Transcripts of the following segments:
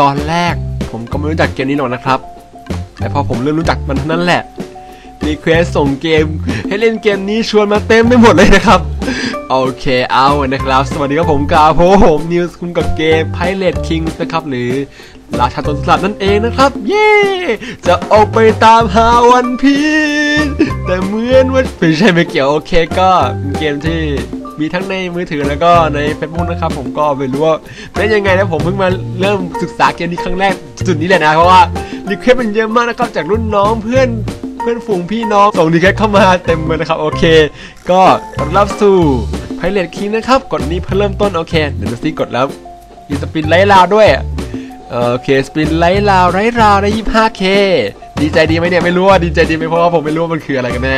ตอนแรก ผมก็ไม่รู้จักเกมนี้หรอกนะครับ แต่พอผมเริ่มรู้จักมันเท่านั้นแหละรีเควสส่งเกม ให้เล่นเกมนี้ชวนมาเต็มไปหมดเลยนะครับ โอเคเอานะครับ สวัสดีครับผมกาโพผมนิวส์คุมกับเกม Pirate Kings นะครับ หรือราชาโจรสลัดนั่นเองนะครับ เย้จะออกไปตามหาวันพีแต่เหมือนว่าไม่ใช่ไม่เกี่ยวโอเคก็เป็นเกมที่ มีทั้งในมือถือแล้วก็ใน Facebook นะครับ ผมก็ไม่รู้ว่าเป็นยังไงนะผมเพิ่งมาเริ่มศึกษาเกมนี้ครั้งแรกจุดนี้แหละนะ เพราะว่ารีเควสมันเยอะมากนะครับจากรุ่นน้องเพื่อนเพื่อนฝูงพี่น้องส่งรีเควสเข้ามาเต็มเลยนะครับ โอเค ก็รับสู่ไพเรตคิงนะครับ กดนี้เพื่อเริ่มต้นโอเค เดี๋ยวดูซิกดแล้วมีสปินไลท์ลาวด้วยโอเคสปินไลท์ลาวไร้ราวได้ 25k ดีใจดีไหมเนี่ยไม่รู้ว่าดีใจดีไหมเพราะว่าผมไม่รู้ว่ามันคืออะไรกันแน่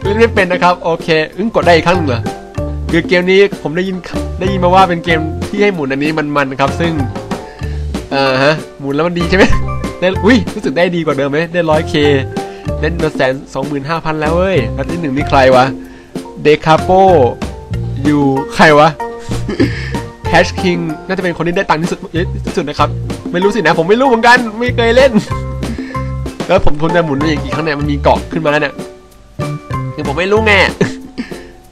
ไม่ได้เป็นนะครับ โอเค อึ้งกดได้อีกครั้งหนึ่งเหรอ คือเกมนี้ผมได้ยินได้ยินมาว่าเป็นเกมที่ให้หมุนอันนี้มันๆครับ ซึ่งอ่อฮะหมุนแล้วมันดีใช่ไหมได้อุ้ยรู้สึกได้ดีกว่าเดิมไหมได้ 100k เล่นมาแสนสองหมื่นห้าพันแล้วเว้ยแล้วที่หนึ่งนี่ใครวะเดคาโปอยู่ใครวะแคชคิงน่าจะเป็นคนที่ได้ตังค์ที่สุดที่สุดนะครับ ไม่รู้สินะ ผมไม่รู้เหมือนกัน ไม่เคยเล่น แล้วผมทนจะหมุนไปอีกกี่ครั้งเนี่ยมันมีเกาะขึ้นมาแล้วเนี่ยคือผมไม่รู้ไง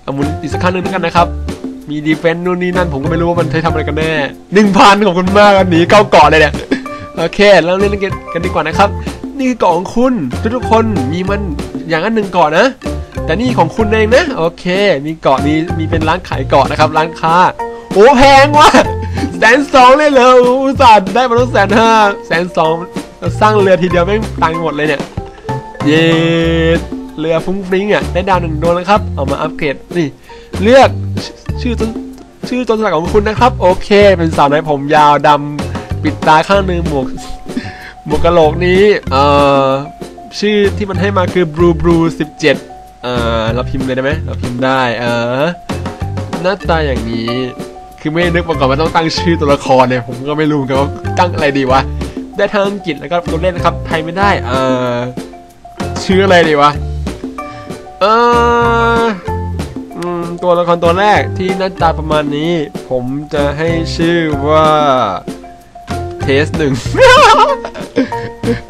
เอาหมุนอีกสักครั้งหนึ่งแล้วกันนะครับ มีดีเฟนต์นู่นนี่นั่นผมก็ไม่รู้ว่ามันใช้ทำอะไรกันแน่หนึ่งพันขอบคุณมากอันนี้เก้าเกาะเลยเนี่ยโอเค แล้วเล่นกันกันดีกว่านะครับ นี่คือเกาะของคุณทุกทุกๆคนมีมันอย่างนั้นหนึ่งเกาะนะ แต่นี่ของคุณเองนะโอเค มีเกาะมีมีเป็นร้านขายเกาะนะครับ ร้านค้า โอ้แพงว่ะแสนสองเลยเหรออุตส่าห์ได้มาตั้งแสนห้าแสนสองสร้างเรือทีเดียวไม่ตังหมดเลยเนี่ย เย็ด เรือฟุ้งฟริ้งอะได้ดาวหนึ่งดวงนะครับ เอามาอัปเกรดนี่ เลือกชื่อต้นชื่อต้นสักของคุณนะครับ โอเค เป็นสาวน้อยผมยาวดำปิดตาข้างหนึ่งหมวกหมวกกะโหลกนี้เอ่อชื่อที่มันให้มาคือ blue blue 17เอ่อเราพิมพ์เลยได้ไหมเราพิมพ์ได้ เออหน้าตาอย่างนี้คือไม่นึกมาก่อนว่าต้องตั้งชื่อตัวละครเนี่ยผมก็ไม่รู้กันว่าตั้งอะไรดีวะได้ทางอังกฤษแล้วก็ตัวเล่นนะครับไทยไม่ได้เอ่อชื่ออะไรดีวะ เออตัวละครตัวแรกที่หน้าตาประมาณนี้ ผมจะให้ชื่อว่าเทสหนึ่ง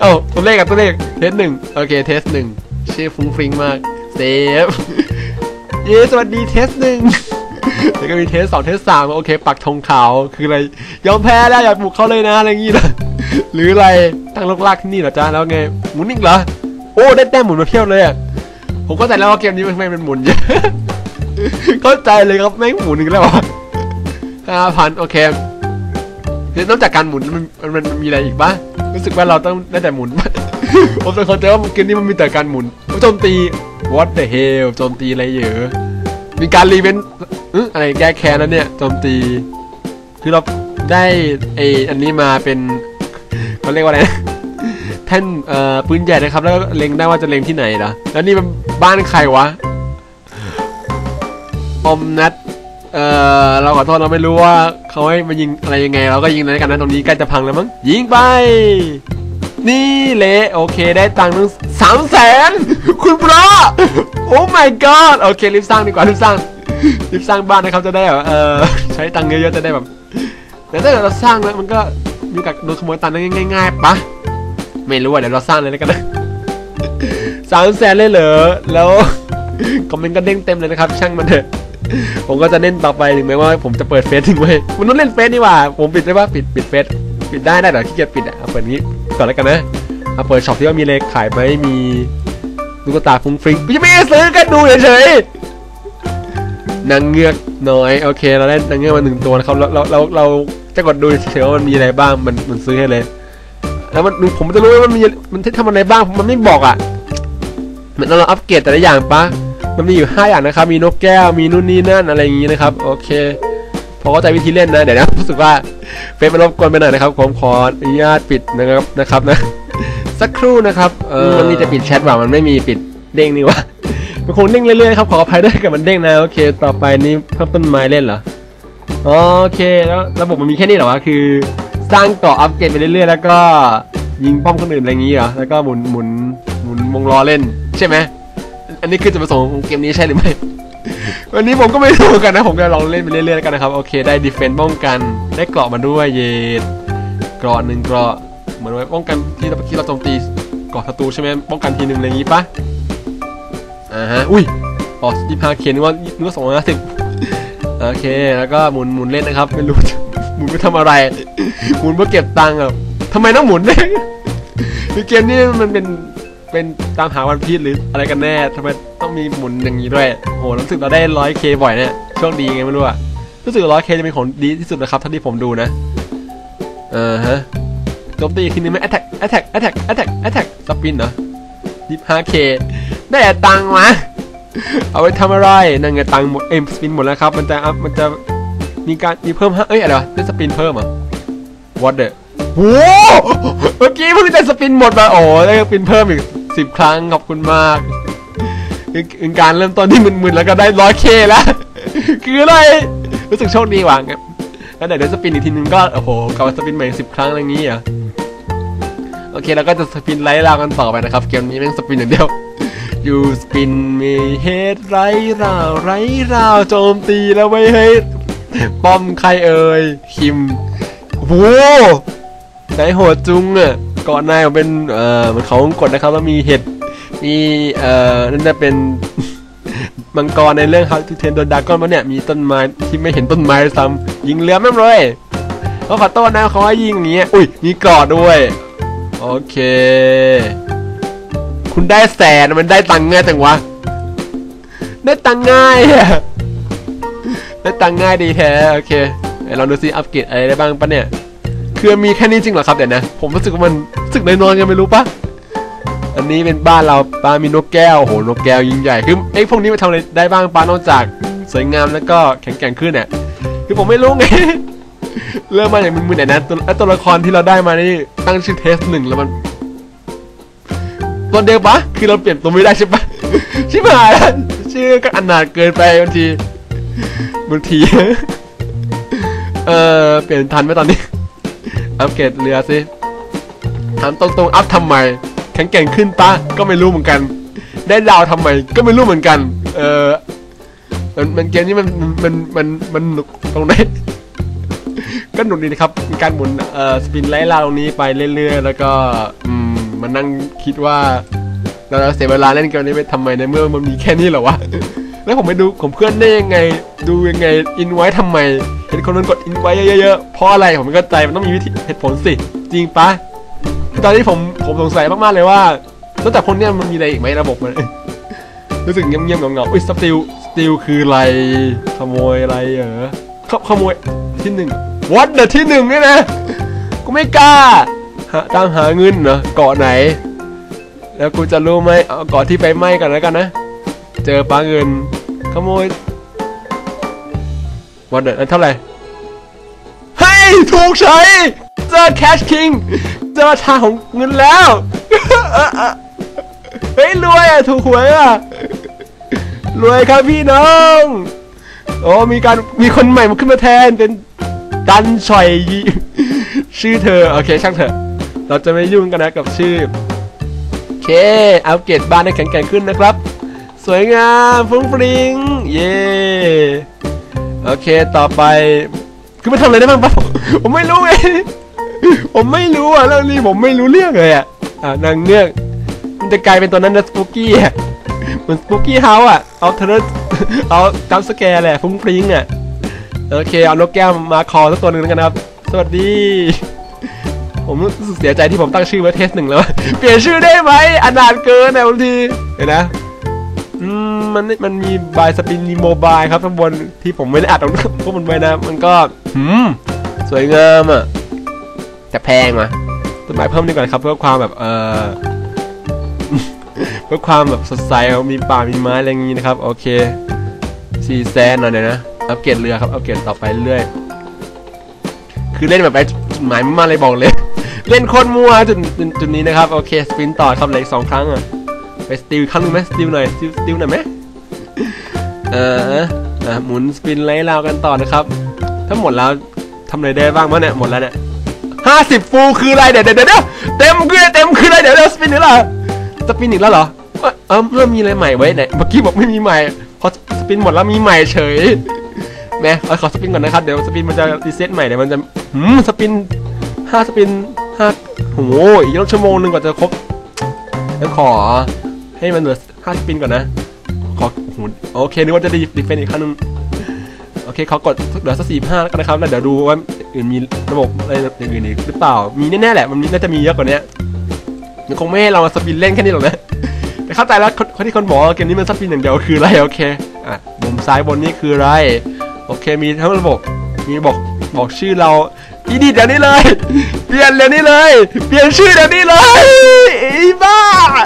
เอ้าตัวเลขกับตัวเลขเทสหนึ่งโอเคเทสหนึ่งชื่อฟุ้งฟริ้งมากเซฟเย้สวัสดีเทสหนึ่งแล้วก็มีเทสสองเทสสามโอเค ปักธงขาวคืออะไรยอมแพ้แล้วอย่าบุกเขาเลยนะอะไรอย่างงี้นะหรืออะไรตั้งลกลากที่นี่เหรอจ๊ะแล้วไงหมุนอีกเหรอโอ้ได้แต้มหมุนมาเพียบเลยอะ ผมเข้าใจแล้วว่าเกมนี้มันไม่เป็นหมุนเยอะเข้าใจเลยครับแม่หมุนอีกแล้วห้าพันโอเคเดี๋ยวนอกจากการหมุนมันมันมีอะไรอีกปะรู้สึกว่าเราต้องได้แต่หมุนผมเป็นคนเจอว่าเกมนี้มันมีแต่การหมุนโจมตี what the hell โจมตีอะไรเยอะมีการรีเวนต์อื้ออะไรแก้แค้นแล้วเนี่ยโจมตีคือเราได้ไออันนี้มาเป็นเขาเรียกว่าอะไรนะ แท่นปืนใหญ่นะครับ แล้วเล็งได้ว่าจะเล็งที่ไหนเหรอแล้วนี่มันบ้านใครวะอมนัดเอ่อเราขอโทษเราไม่รู้ว่าเขาให้มายิงอะไรยังไง เราก็ยิงเลยกันนะตรงนี้ใกล้จะพังแล้วมั้งยิงไป นี่เละโอเคได้ตังค์ตั้งสามแสนคุณพระโอ้ my god โอเครีบสร้างดีกว่ารีบสร้างรีบสร้างบ้านนะครับจะได้แบบเออใช้ตังค์เยอะๆจะได้แบบแต่ถ้าเกิดเราสร้างแล้วมันก็มีกาสโดนขโมยตังค์ง่ายๆปะ ไม่รู้อะเดี๋ยวเราสร้างเลยแล้วกันนะสามแสนเลยเหรอ แล้วคอมเมนต์ก็เด้งเต็มเลยนะครับ ช่างมันเถอะ ผมก็จะเล่นต่อไปถึงแม้ว่าผมจะเปิดเฟซทิ้งไว้มันต้องเล่นเฟซนี่หว่า ผมปิดได้ปะปิดปิดเฟซปิดได้ได้เหรอขี้เกียจปิดอะเอาเปิดงี้ก่อนแล้วกันนะเอาเปิดช็อปที่ว่ามีเลขขายไหมมีลูกตาฟุ้งฟริ้งยังไม่ซื้อกันดูเฉยๆนางเงือกน้อยโอเค เราได้นางเงือกมาหนึ่งตัวนะครับเราเราเราเราจะกดดูเฉยๆว่ามันมีอะไรบ้างมันมันซื้อให้เลย แล้วมันผมจะรู้ว่ามันมีมันทำอะไรบ้างมันไม่บอกอะเหมือนเราอัปเกรดแต่ละอย่างปะมันมีอยู่ 5 อย่างนะครับ มีนกแก้ว มีนู่นนี่นั่นอะไรอย่างงี้นะครับ โอเค พอเข้าใจวิธีเล่นนะ เดี๋ยวนะรู้สึกว่าเฟซมันรบกวนไปหน่อยนะครับ ผมขออนุญาตปิดนะครับนะครับนะ สักครู่นะครับ เออมันมีจะปิดแชทว่ามันไม่มีปิดเด้งนี่วะ มันคงเด้งเรื่อยๆครับ ขออภัยด้วยกับมันเด้งนะ โอเค ต่อไปนี่เพิ่มต้นไม้เล่นเหรอ โอเค แล้วระบบมันมีแค่นี้เหรอวะ คือ สร้างเกาะอัปเกรดไปเรื่อยๆแล้วก็ยิงป้อมคนอื่นอะไรอย่างงี้เหรอแล้วก็หมุนหมุนหมุนวงล้อเล่น ใช่ไหมอันนี้คือจุดประสงค์ของเกมนี้ใช่หรือไม่ วันนี้ผมก็ไม่รู้กันนะ ผมจะลองเล่นไปเรื่อยๆกันนะครับ โอเค ได้ดีเฟนต์ป้องกัน ได้เกราะมาด้วยเยดเกรอหนึ่งเกรอเหมือนไว้ป้องกันที่เราที่เราโจมตีเก่อศัตรูใช่ไหมป้องกันทีหนึ่งอะไรอย่างงี้ปะอ่าฮะอุ้ยอ๋อยี่ห้าเคนึกว่านึกว่าสองร้อยห้าสิบโอเค แล้วก็หมุนหมุนเล่นนะครับไม่รู้ หมุนไปทำอะไร หมุนเพื่อเก็บตังค์อะทำไมต้องหมุนเนี่ยคือเกมนี้มันเป็นเป็นตามหาวันพีชหรืออะไรกันแน่ทำไมต้องมีหมุนอย่างนี้ด้วยโหรู้สึกเราได้ร้อยเคบ่อยเนี่ยโชคดีไงไม่รู้อะรู้สึกร้อยเคจะเป็นของดีที่สุดนะครับเท่าที่ผมดูนะเออฮะโจมตีทีนึงไหม attack attack attack attack attack สปินเหรอยี่ห้าเคได้ต่ตังค์มาเอาไว้ทำอะไรนั่นไงตังค์หมดเอ็มสปินหมดแล้วครับ มันจะอัพมันจะ มีการมีเพิ่มฮะเอ้ยอะไรวะได้สปินเพิ่มเหรอะ what the โอ้เมื่อกี้เพิ่งได้สปินหมดมาโอ้ได้สปินเพิ่มอีกสิบครั้งขอบคุณมากเป็นการเริ่มต้นที่มึนๆแล้วก็ได้ร้อยเคแล้ว คืออะไรรู้สึกโชคดีว่ะงั้นแล้วเดี๋ยวได้สปินอีกทีนึงก็โอ้โหกลับมาสปินใหม่สิบครั้งอะไรอย่างงี้อะโอเคแล้วก็จะสปินไล่ราวกันต่อไปนะครับ เกมนี้แม่งสปินอย่างเดียวอยู่สปินมีเฮดไรราวไรราวโจมตีแล้วไม่ให้ ป้อมใครเอ่ยคิมโว้ใจโหดจุงอะก่อนนาผมเป็นเอ่อมันเขากดนะครับแล้วมีเห็ดมีเอ่อนั่นจะเป็นมังกรในเรื่อง How to Train Your Dragon มาเนี่ยมีต้นไม้ที่ไม่เห็นต้นไม้ซ้ำยิงเรือแม่เลยเขาขอโทษนะเขาให้ยิงอย่างเงี้ยอุ้ยมีกรอดด้วยโอเค คุณได้แสนมันได้ตังค์ง่ายจังวะได้ตังค์ง่ายอะ ได้ตังค์ง่ายดีแท้โอเคเดี๋ยวเราดูซิอัปเกรดอะไรได้บ้างปะเนี่ยคือมีแค่นี้จริงเหรอครับเดี๋ยวนะ ผมรู้สึกว่ามันรู้สึกใน้อยๆกันไม่รู้ปะอันนี้เป็นบ้านเราปลามีนกแก้วโหนกแก้วยิ่งใหญ่คือไอ้พวกนี้มันทำอะไรได้บ้างปลานอกจากสวยงามแล้วก็แข็งแกร่งขึ้นเนี่ยคือผมไม่รู้ไงเริ่มมาอย่างมึนๆเนี่ยนะตัวตัวละครที่เราได้มานี่ตั้งชื่อเทสหนึ่งแล้วมันตัวเดียวปะคือเราเปลี่ยนตัวไม่ได้ใช่ปะใชิบหายแล้วชื่อก็อนาถเกินไปบางที บางที เออเปลี่ยนทันไหมตอนนี้ อัปเกรดเรือสิถามตรงๆ อัพทำไม แข็งแกร่งขึ้นปะก็ไม่รู้เหมือนกัน ได้ดาวทำไม ก็ไม่รู้เหมือนกัน เออมันมันเกมนี้มันมันมันมันหนุกตรงไหนก็หนุกดีนะครับการหมุนเอ่อสปินไล่ล่าตรงนี้ไปเรื่อยๆ แล้วก็อืมมันนั่งคิดว่าเราเสียเวลาเล่นเกมนี้ไปทำไมในเมื่อมันมีแค่นี้เหรอวะ แล้วผมไปดูของเพื่อนได้ยังไง ดูยังไงอินไว้ทำไม เห็นคนมันกดอินไว้เยอะๆเพราะอะไรผมไม่เข้าใจมันต้องมีวิธีเหตุผลสิ จริงปะตอนนี้ผมผมสงสัยมากๆเลยว่านอกจากคนเนี้ยมันมีอะไรอีกไหมระบบมันรู้สึกเงียบๆเงาๆอุ้ยสติลสติลคืออะไรขโมยอะไรเหรอขขโมยที่หนึ่งวัดเดอที่หนึ่งเนี่ยนะกูไม่กล้าหาตามหาเงินเหรอเกาะไหน แล้วกูจะรู้ไหมเอาเกาะที่ไปไหม้กันแล้วกันนะ เจอปลาเงิน ขโมย วัดเดอเท่าไหร่ เฮ้ย ถูกใช้เจอแคชคิง เจอทางของเงินแล้ว เฮ้ย รวยอะ ถูกหวยอะ รวยครับพี่น้อง โอ้มีการ มีคนใหม่มาขึ้นมาแทนเป็นดันชอยยีชื่อเธอ โอเค ช่างเถอะ เราจะไม่ยุ่งกันนะกับชื่อ โอเค อัปเกรดบ้านให้แข็งแกร่งขึ้นนะครับ สวยงามฟุ้งฟริงเย่โอเคต่อไปคือมันทำอะไรได้บ้างปะผมไม่รู้ไงผมไม่รู้อะเรื่องนี้ผมไม่รู้เรื่องเลยอะอ่านางเงือกมันจะกลายเป็นตัวนั้นนะสปูกี้อะเหมือนสปูกี้เฮาอะเอาเทเลเอาจัมสแกร์แหละฟุ้งฟริงอะโอเคเอานกแก้วมาคอสักตัวหนึ่งแล้วกันนะครับ สวัสดี ผมรู้สึกเสียใจที่ผมตั้งชื่อไว้เทสหนึ่งแล้ว เปลี่ยนชื่อได้ไหมอนาถเกินนะบางทีเห็นนะ อืมมันมันมีบายสปินรีโมบายครับข้างบนที่ผมไม่ได้อัดตรงพวกมันไว้นะ มันก็หืมสวยงามอะแต่แพงว่ะต้นไม้เพิ่มดีกว่าครับ เพื่อความแบบเออเพื่อความแบบสดใสเอามีป่ามีไม้อะไรอย่างงี้นะครับ โอเคสี่แสนหน่อยนะอัปเกรดเรือครับอัปเกรดต่อไปเรื่อยคือเล่นแบบไปจุดหมายไม่มาเลยบอกเลย เล่นโคตรมัวจุดจุดนี้นะครับ โอเค สปินต่อครับเหลยสองครั้งอะ ไปสติลครั้งหนึงไหมสติลหน่อยสติลสติลหน่อยไหมเอออะหมุนสปินไล่ราวกันต่อนะครับถ้าหมดแล้วทำอะไรได้บ้างมั้งเนี่ยหมดแล้วเนี่ยห้าสิบฟูลคืออะไรเดี๋ยวเดี๋ยวเดี๋ยวเต็มคือเต็มคืออะไรเดี๋ยวเดี๋ยวสปินอีกแล้วสปินอีกแล้วเหรอเออเริ่มมีอะไรใหม่ไว้ไหนเมื่อกี้บอกไม่มีใหม่พอสปินหมดแล้วมีใหม่เฉยแม่เอาขอสปินก่อนนะครับเดี๋ยวสปินมันจะรีเซ็ตใหม่เดี๋ยวมันจะหืมสปินห้าสปินห้าโอ้โหอีกต้องชั่วโมงหนึ่งกว่าจะครบแล้วขอ ให้มันเหลือห้าสปินก่อนนะ ขอโอ้โอเคนึกว่าจะดีดีเฟนอีกครั้งนึงโอเคเขากดเหลือสักสี่ห้าแล้วกันนะครับแล้วเดี๋ยวดูว่าอื่นมีระบบอะไรอย่างอื่นอีกหรือเปล่า มีแน่ๆแหละ มันน่าจะมีเยอะกว่านี้มันคงไม่ให้เรามาสปินเล่นแค่นี้หรอกนะ แต่เข้าใจแล้วคนที่คนบอกเกมนี้มันสปินอย่างเดียวคืออะไรโอเค อะมุมซ้ายบนนี่คืออะไร โอเคมีทั้งระบบ มีบอกบอกชื่อเราอีดิเดี๋ยวนี้เลย เปลี่ยนเดี๋ยวนี้เลย เปลี่ยนชื่อเดี๋ยวนี้เลย บ้า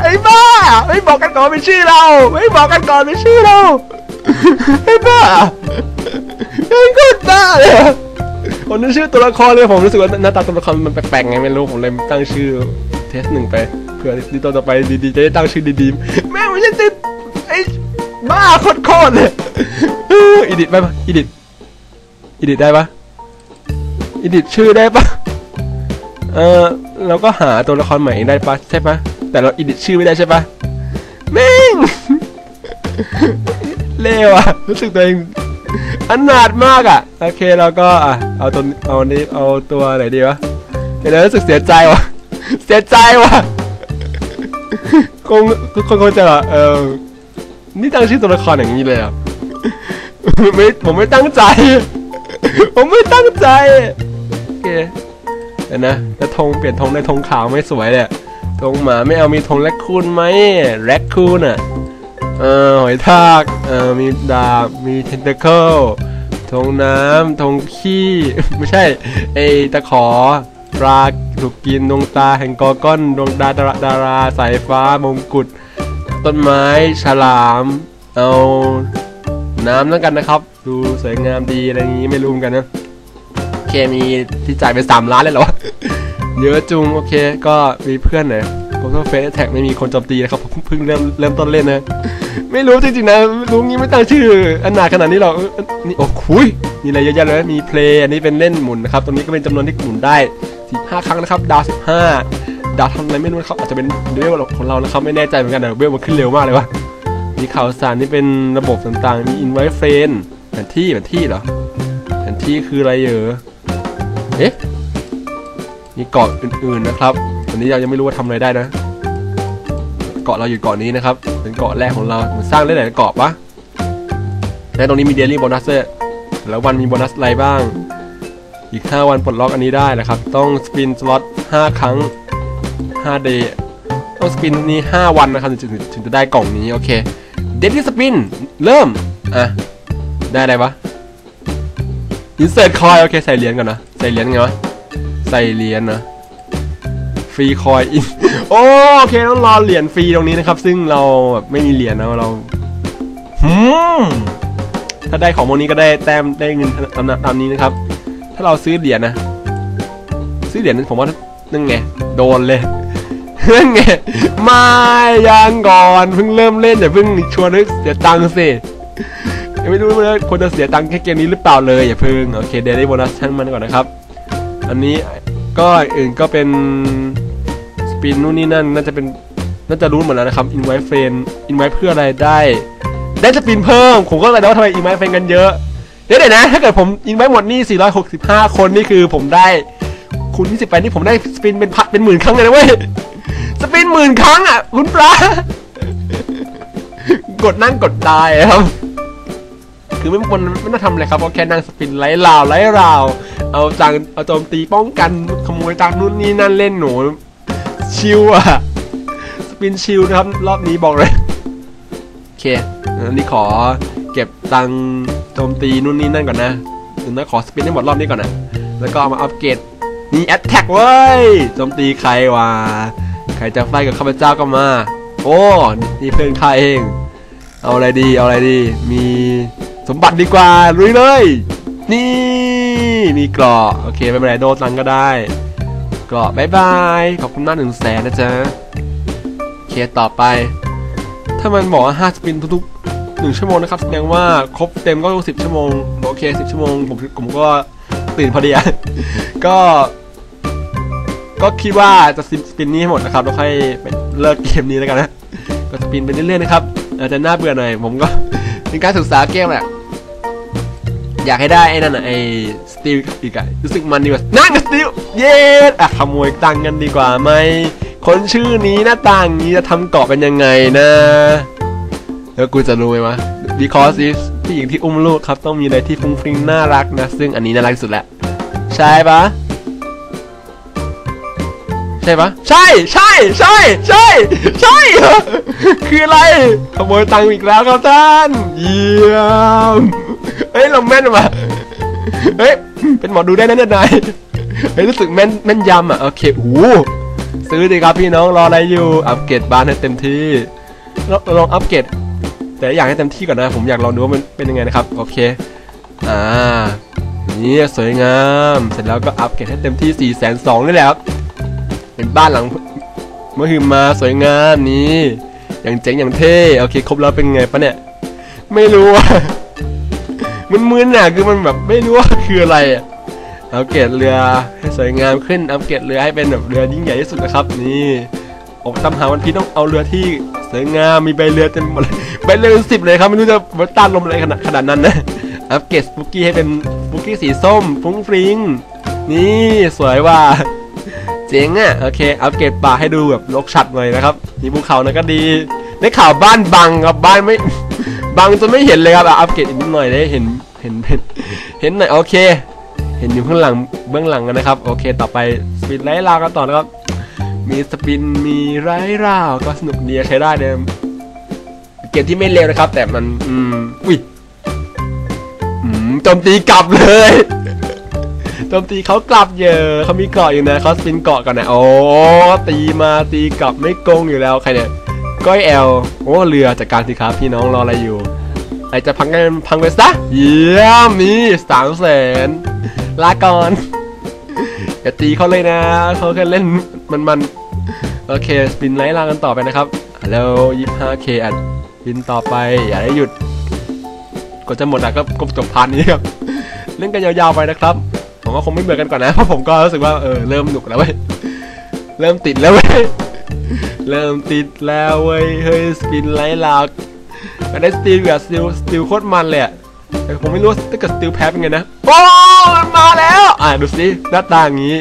ไอ้บ้า ไม่บอกกันก่อนเป็นชื่อเรา ไม่บอกกันก่อนเป็นชื่อเราไอ้บ้าไอ้คนบ้าเลยผมนึกชื่อตัวละครเลยผมรู้สึกว่าหน้าตาตัวละครมันแปลกๆไงไม่รู้ผมเลยตั้งชื่อเทสหนึ่งไปเผื่อที่ตัวต่อไปดีๆจะได้ตั้งชื่อดีๆแม่งไม่ใช่ติดไอ้บ้าโคตรเลยอีดิทไปปะอีดิทอีดิทได้ปะอีดิทชื่อได้ปะ เออเราก็หาตัวละครใหม่ได้ปะใช่ปะแต่เราอีดิชื่อไม่ได้ใช่ปะแม่งเลวอะรู้สึกตัวเองอันนาถมากอะโอเคเราก็อะเอาตัวเอานี้เอาตัวไหนดีวะเดี๋ยวรู้สึกเสียใจวะเสียใจวะคงทุกคนคงจะเออนี่ตั้งชื่อตัวละครอย่างนี้เลยอะไม่ผมไม่ตั้งใจ ผมไม่ตั้งใจโอเค นะแล้วธงเปลี่ยนธงในธงขาวไม่สวยเลยธงหมาไม่เอามีธงแรคคูนไหมแรคคูนอะเออหอยทากเออมีดาบมีเทนเตเคิลธงน้ำธงขี้ ไม่ใช่ไอตะขอปลาถูกกินดวงตาแห่งกอก้อนดวงดาดาราดาราสายฟ้ามงกุฎต้นไม้ฉลาม เอาน้ำแล้วกันนะครับ ดูสวยงามดีอะไรอย่างนี้ไม่รู้เหมือนกันนะ เคมีที่จ่ายไปสามล้านเลยเหรอวะเยอะจุงโอเค ก็มีเพื่อนหน่อยผมก็เฟซแท็กไม่มีคนโจมตีนะครับผมเพิ่งเริ่มเริ่มต้นเล่นนะ ไม่รู้จริงๆนะ รู้งี้ไม่ตั้งชื่อ อันหนาขนาดนี้หรอกนี่โอ้คุยมีอะไรเยอะแยะเลย มีเพลย์อันนี้เป็นเล่นหมุนนะครับ ตรงนี้ก็เป็นจำนวนที่หมุนได้ 15 ครั้งนะครับ ดาว 15 ดาวทำอะไรไม่รู้นะครับอาจจะเป็นเวลของเรานะครับไม่แน่ใจเหมือนกันแต่เวลมันขึ้นเร็วมากเลยวะมีข่าวสารนี่เป็นระบบต่างๆ มี invite friend แผนที่แผนที่เหรอแผนที่คืออะไรเหรอ เอ๊ะมีเกาะอื่นๆนะครับตอนนี้เรายังไม่รู้ว่าทำอะไรได้นะ เกาะเราอยู่เกาะนี้นะครับ เป็นเกาะแรกของเราเหมือนสร้างได้หลายเกาะปะและตรงนี้มีเดลี่โบนัสด้วยแล้ววันมีโบนัสอะไรบ้าง อีก 5 วันปลดล็อกอันนี้ได้นะครับ ต้องสปินสล็อต5ครั้ง5 day ต้องสปินนี้ 5 วันนะครับถึงถึงจะได้กล่องนี้โอเคเดลี่สปินเริ่ม อะ ได้อะไรปะอินเสิร์ตคอยโอเค ใส่เหรียญก่อนนะ ใส่เหรียญไงวะ ใส่เหรียญนะฟรีคอยอินโอเคต้องรอเหรียญฟรีตรงนี้นะครับ ซึ่งเราแบบไม่มีเหรียญนะเราหืมถ้าได้ของพวกนี้ก็ได้แต้มได้เงินตามตามนี้นะครับ ถ้าเราซื้อเหรียญนะ ซื้อเหรียญนั้นผมว่านั่นไงโดนเลยนั่นไงไม่ยังก่อนเพิ่งเริ่มเล่นอย่าเพิ่งชวนให้เสียตังค์สิ ยังไม่รู้เลยควรจะเสียตังค์แค่เกมนี้หรือเปล่าเลยอย่าเพิ่งโอเคเดี๋ยวได้โบนัสช่างมันก่อนนะครับ อันนี้ก็อื่นก็เป็นสปินนู่นนี่นั่นน่าจะเป็นน่าจะรู้หมดแล้วนะครับอินไวเฟนอินไวเพื่ออะไรได้ ได้สปินเพิ่ม ผมก็เลยว่าทำไมอินไวเฟนกันเยอะเดี๋ยวนะถ้าเกิดผมอินไวหมดนี่465 คนนี่คือผมได้คูณ20ไปนี่ผมได้สปินเป็นพันเป็นหมื่นครั้งเลยนะเว้ยสปินหมื่นครั้งอะคุณปลากดนั่งกดตายครับ คือไม่ควรไม่ต้องทำอะไรครับเพราะแค่นั่งสปินไล่ราวไล่ราวเอาจังเอาโจมตีป้องกันขโมยตังนู่นนี่นั่นเล่นหนูชิวอะสปินชิวนะครับ รอบนี้บอกเลยโอเคนนี้ขอเก็บตังโจมตีนู่นนี่นั่นก่อนนะถึงนั้นขอสปินให้หมดรอบนี้ก่อนนะแล้วก็เอามาอัปเกรดมีแอตแทกเว้ยโจมตีใครวะใครจะไฟกับข้าพเจ้าก็มา โอ้นี่เพื่อนข้าเอง เอาอะไรดี เอาอะไรดี มี สมบัติดีกว่าลุยเลย นี่มีเกราะโอเคไม่เป็นไรโดนตังก็ได้เกราะบายบายขอบคุณมากหนึ่งแสนนะจ๊ะเคต่อไป ถ้ามันบอกว่า5สปินทุกๆหนึ่งชั่วโมงนะครับแสดงว่าครบเต็มก็สิบชั่วโมงโอเคสิบชั่วโมงผมผมก็ตื่นพอดีก็ก็คิดว่าจะสปินนี้ให้หมดนะครับแล้วค่อยไปเลิกเกมนี้แล้วกันนะ ก็สปินไปเรื่อยๆนะครับอาจจะน่าเบื่อหน่อยผมก็เป็นการศึกษาเกมแหละ อยากให้ได้ไอ้นั่นน่ะไอ้สตีลอีกอะรู้สึกมันดีกว่านั่นสตีลเย้อะขโมยตังกันดีกว่าไหมคนชื่อนี้หน้าต่างนี้จะทำเกาะเป็นยังไงนะ แล้วกูจะรู้ไหมวะ because if ผู้หญิงที่อุ้มลูกครับต้องมีอะไรที่ฟุ้งฟริ้งน่ารักนะ ซึ่งอันนี้น่ารักสุดแหละใช่ปะใช่ปะใช่ใช่ใช่ใช่ใช่คืออะไรขโมยตังค์อีกแล้วครับท่าน เยี่ยม ยเราแม่นมาเฮ้ยเป็นหมอดูได้นะเนี่ยนายเฮ้ยรู้สึกแม่นแม่นยำอะโอเคโอ้ซื้อดีครับพี่น้องรออะไรอยู่อัปเกรดบ้านให้เต็มที่ลองลองอัปเกรดแต่อยากให้เต็มที่ก่อนนะผมอยากลองดูว่ามันเป็นยังไงนะครับโอเคอ่านี่สวยงาม เสร็จแล้วก็อัปเกรดให้เต็มที่4ี่แสนสองนี่แหละครับเป็นบ้านหลังเมื่อคืนมาสวยงามนี่อย่างเจ๋งอย่างเท่โอเคครบแล้วเป็นไงปะเนี่ยไม่รู้อะ มันมึนอะคือมันแบบไม่รู้ว่าคืออะไรอะอัปเกรดเรือให้สวยงามขึ้นอัปเกรดเรือให้เป็นแบบเรือยิ่งใหญ่ที่สุดนะครับ นี่ออกตามหาวันพีต้องเอาเรือที่สวยงามมีใบเรือเต็มหมดเลยใบเรือสิบเลยครับไม่รู้จะมาต้านลมอะไรขนาดขนาดนั้นนะอัปเกรดสปุกกี้ให้เป็นสปุกกี้สีส้มฟุ้งฟริ้งนี่สวยว่าเจ๋งอะโอเค อัปเกรดป่าให้ดูแบบรกชัดหน่อยนะครับมีภูเขานะก็ดีได้ข่าวบ้านบังครับบ้านไม่ บังจนไม่เห็นเลยครับอะอัปเกรดอีกนิดหน่อยได้เห็นเห็นเห็นเห็นหน่อยโอเค เห็นอยู่ข้างหลังเบื้องหลังกันนะครับโอเค ต่อไปสปินไล่ลาวกันต่อนะครับ มีสปินมีไร้ราวก็สนุกดีใช้ได้เนี่ยเกมที่ไม่เลวนะครับ แต่มันอืมอุ้ยอืมโจมตีกลับเลยโจมตีเขากลับเยอะเขามีเกาะอยู่นะเขาสปินเกาะก่อนนะโอ้ตีมาตีกลับไม่โกงอยู่แล้วใครเนี่ย ก้อยแอลโอ้เรือจากการสิครับพี่น้องรออะไรอยู่ไอจะพังกันพังไปซะเยี่ยมนี่สามแสนลาก่อนอย่าตีเขาเลยนะเขาแค่เล่นมันมันๆโอเคสปินไล่ลากันต่อไปนะครับฮัลโหลยี่ห้าเคอัดบินต่อไปอย่าได้หยุดกดจะหมดอะก็จบพาร์ทนี้ครับเล่นกันยาวๆไปนะครับผมว่าคงไม่เบื่อกันก่อนนะเพราะผมก็รู้สึกว่าเออเริ่มหนุกแล้วเว้ยเริ่มติดแล้วเว้ย เริ่มติดแล้วเว้ย เฮ้ย สปินไลท์ลากก็ได้สติลกับสติลสติลโคตรมันเลยอะแต่ผมไม่รู้ถ้าเกิดสติลแพ้เป็นไงนะ โอ้มาแล้ว อะดูสิหน้าตาอย่างนี้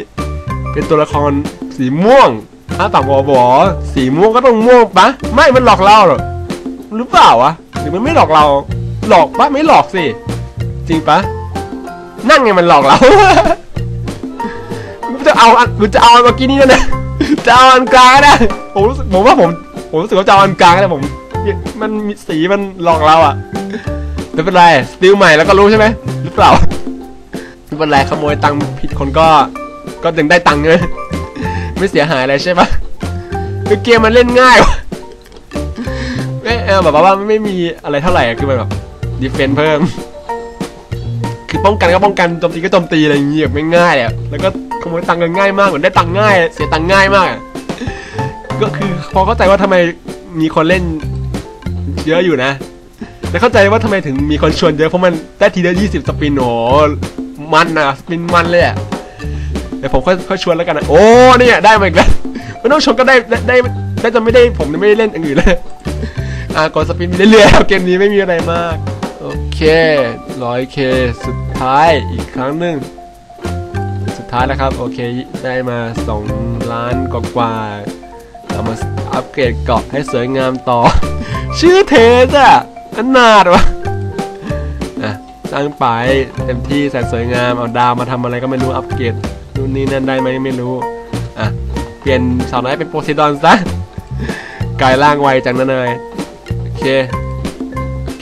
เป็นตัวละครสีม่วงอ้าปากบอบอสีม่วงก็ต้องม่วงปะไม่มันหลอกเราหรอหรือเปล่าวะหรือมันไม่หลอกเรา หลอกปะไม่หลอกสิ จริงปะนั่นไงมันหลอกเรามันจะเอาอันมันจะเอาเมื่อกี้นี้นะ จะเอาอันกลางนะผมรู้สึกผมว่าผมผมรู้สึกว่าจะเอาอันกลางนะผมมันมีสีมันหลอกเราอะไม่เป็นไรสติลใหม่แล้วก็รู้ใช่ไหมหรือเปล่าไม่เป็นไรขโมยตังค์ผิดคนก็ก็ยังได้ตังค์เลยไม่เสียหายอะไรใช่ปะคือเกมมันเล่นง่ายวะไม่เออแบบว่าไม่มีอะไรเท่าไหร่คือแบบดีเฟนเพิ่ม คือป้องกันก็ป้องกันโจมตีก็โจมตีอะไรอย่างเงี้ยบบไม่ง่ายอะแล้วก็ขโมยตังค์กันง่ายมากเหมือนได้ตังค์ง่าย เสียตังค์ง่ายมากอะก็คือพอเข้าใจว่าทำไมมีคนเล่นเยอะอยู่นะแต่เข้าใจว่าทำไมถึงมีคนชวนเยอะเพราะมันได้ทีเดียวยี่สิบสปินโหมันนะสปินมันเลยอะเดี๋ยวผมค่อยชวนแล้วกันนะโอ้เนี่ยได้มาอีกแล้วไม่ต้องชวนก็ได้ได้ได้จะไม่ได้ผมไม่ได้เล่นอย่างอื่นเลยอะกดสปินไปเรื่อยๆเกมนี้ไม่มีอะไรมาก เคร้อยเคสุดท้ายอีกครั้งหนึ่งสุดท้ายแล้วครับ โอเค ได้มา 2 ล้านกว่าๆเอามาอัปเกรดเกาะให้สวยงามต่อ ชื่อเทสอะอันนาดวะอะตั้งไปเต็มที่แสนสวยงาม เอาดาวมาทำอะไรก็ไม่รู้ อัปเกรดนู่นนี่นั่นได้ไหมไม่รู้ อะ เปลี่ยนสาวน้อยเป็นโพไซดอนซะกลายร่างไวจังนะเนยโอเค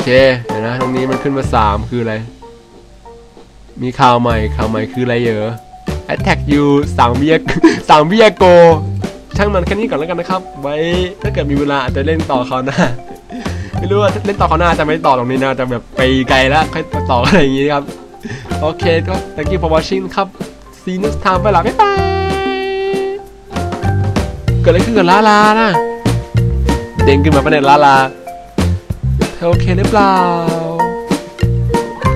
เค เดี๋ยวนะ ตรงนี้มันขึ้นมา 3 คืออะไร มีข่าวใหม่ข่าวใหม่คืออะไรเหรอ Attack you สั่งเบียสั่งเบียโก ช่างมันแค่นี้ก่อนแล้วกันนะครับ ไว้ถ้าเกิดมีเวลาอาจจะเล่นต่อเขาวหน้า ไม่รู้ว่าเล่นต่อเขาวหน้าจะไม่ต่อตรงนี้นะจะแบบไปไกลแล้วค่อยต่ออะไรอย่างงี้ครับ โอเคก็ thank you for watching ครับ see you next time ไปละบ๊ายบายเกิดอะไรขึ้นกับลาลานะเด้งขึ้นมาประเด็นลาลา เธอโอเคหรือเปล่า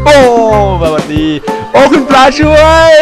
โอ้สวัสดี โอ้ คุณปลาช่วย